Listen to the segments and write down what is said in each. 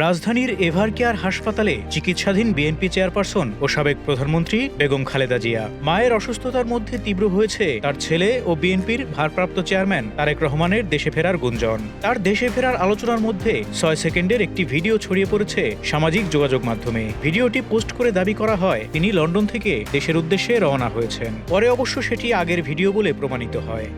রাজধানীর ever care হাসপাতালে চিকিৎসাধীন বিএনপি চেয়ারপারসন ও সাবেক প্রধানমন্ত্রী বেগম খালেদা জিয়া। মায়ের অসুস্থতার মধ্যে তীব্র হয়েছে তার ছেলে ও বিএনপির ভারপ্রাপ্ত চেয়ারম্যান তারেক রহমানের দেশে ফেরার গুঞ্জন। তার দেশে ফেরার আলোচনার মধ্যে ছয় সেকেন্ডের একটি ভিডিও ছড়িয়ে পড়েছে সামাজিক যোগাযোগ মাধ্যমে। ভিডিওটি পোস্ট করে দাবি করা হয়, তিনি লন্ডন থেকে দেশের উদ্দেশ্যে রওনা হয়েছেন। পরে অবশ্য সেটি আগের ভিডিও বলে প্রমাণিত হয়।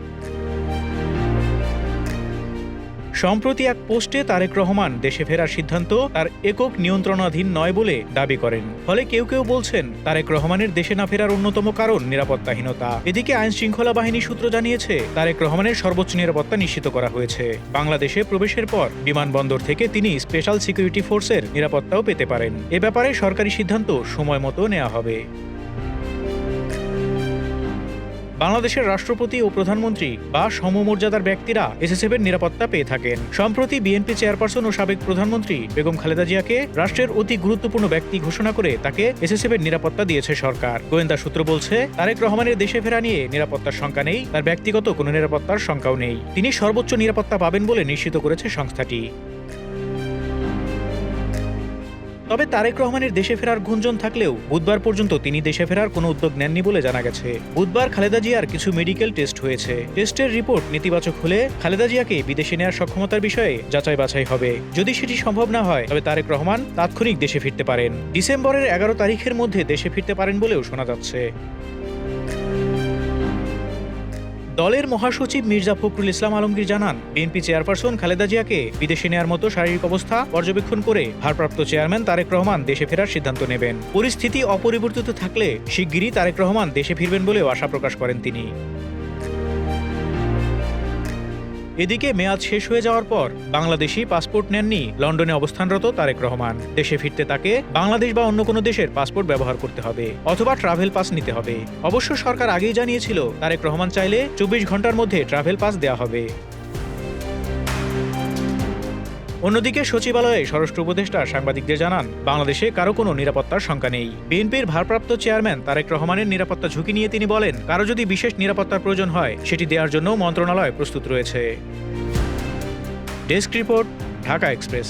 সম্প্রতি এক পোস্টে তারেক রহমান দেশে ফেরার সিদ্ধান্ত তার একক নিয়ন্ত্রণাধীন নয় বলে দাবি করেন। ফলে কেউ কেউ বলছেন, তারেক রহমানের দেশে না ফেরার অন্যতম কারণ নিরাপত্তাহীনতা। এদিকে আইন শৃঙ্খলা বাহিনী সূত্র জানিয়েছে, তারেক রহমানের সর্বোচ্চ নিরাপত্তা নিশ্চিত করা হয়েছে। বাংলাদেশে প্রবেশের পর বিমানবন্দর থেকে তিনি স্পেশাল সিকিউরিটি ফোর্সের নিরাপত্তাও পেতে পারেন। এ ব্যাপারে সরকারি সিদ্ধান্ত সময় মতো নেওয়া হবে। বাংলাদেশের রাষ্ট্রপতি ও প্রধানমন্ত্রী বা সমমর্যাদার ব্যক্তিরা এসএসএফ এর নিরাপত্তা পেয়ে থাকেন। সম্প্রতি বিএনপি চেয়ারপারসন ও সাবেক প্রধানমন্ত্রী বেগম খালেদা জিয়াকে রাষ্ট্রের অতি গুরুত্বপূর্ণ ব্যক্তি ঘোষণা করে তাকে এসএসএফ এর নিরাপত্তা দিয়েছে সরকার। গোয়েন্দা সূত্র বলছে, তারেক রহমানের দেশে ফেরা নিয়ে নিরাপত্তার শঙ্কা নেই, তার ব্যক্তিগত কোনো নিরাপত্তার শঙ্কাও নেই। তিনি সর্বোচ্চ নিরাপত্তা পাবেন বলে নিশ্চিত করেছে সংস্থাটি। তবে তারেক রহমানের দেশে ফেরার গুঞ্জন থাকলেও বুধবার পর্যন্ত তিনি দেশে ফেরার কোনো উদ্যোগ নেননি বলে জানা গেছে। বুধবার খালেদা জিয়ার কিছু মেডিকেল টেস্ট হয়েছে। টেস্টের রিপোর্ট নেতিবাচক হলে খালেদা জিয়াকে বিদেশে নেওয়ার সক্ষমতার বিষয়ে যাচাই বাছাই হবে। যদি সেটি সম্ভব না হয়, তবে তারেক রহমান তাৎক্ষণিক দেশে ফিরতে পারেন। ডিসেম্বরের এগারো তারিখের মধ্যে দেশে ফিরতে পারেন বলেও শোনা যাচ্ছে। দলের মহাসচিব মির্জা ফখরুল ইসলাম আলমগীর জানান, বিএনপি চেয়ারপারসন খালেদা জিয়াকে বিদেশে নেয়ার মতো শারীরিক অবস্থা পর্যবেক্ষণ করে ভারপ্রাপ্ত চেয়ারম্যান তারেক রহমান দেশে ফেরার সিদ্ধান্ত নেবেন। পরিস্থিতি অপরিবর্তিত থাকলে শিগগিরই তারেক রহমান দেশে ফিরবেন বলেও আশা প্রকাশ করেন তিনি। এদিকে মেয়াদ শেষ হয়ে যাওয়ার পর বাংলাদেশি পাসপোর্ট নেননি লন্ডনে অবস্থানরত তারেক রহমান। দেশে ফিরতে তাকে বাংলাদেশ বা অন্য কোনো দেশের পাসপোর্ট ব্যবহার করতে হবে অথবা ট্রাভেল পাস নিতে হবে। অবশ্য সরকার আগেই জানিয়েছিল, তারেক রহমান চাইলে চব্বিশ ঘণ্টার মধ্যে ট্রাভেল পাস দেওয়া হবে। অন্যদিকে সচিবালয়ে স্বরাষ্ট্র উপদেষ্টা সাংবাদিকদের জানান, বাংলাদেশে কারও কোনো নিরাপত্তার শঙ্কা নেই। বিএনপির ভারপ্রাপ্ত চেয়ারম্যান তারেক রহমানের নিরাপত্তা ঝুঁকি নিয়ে তিনি বলেন, কারও যদি বিশেষ নিরাপত্তার প্রয়োজন হয়, সেটি দেওয়ার জন্য মন্ত্রণালয় প্রস্তুত রয়েছে। Desk report, Dhaka Express.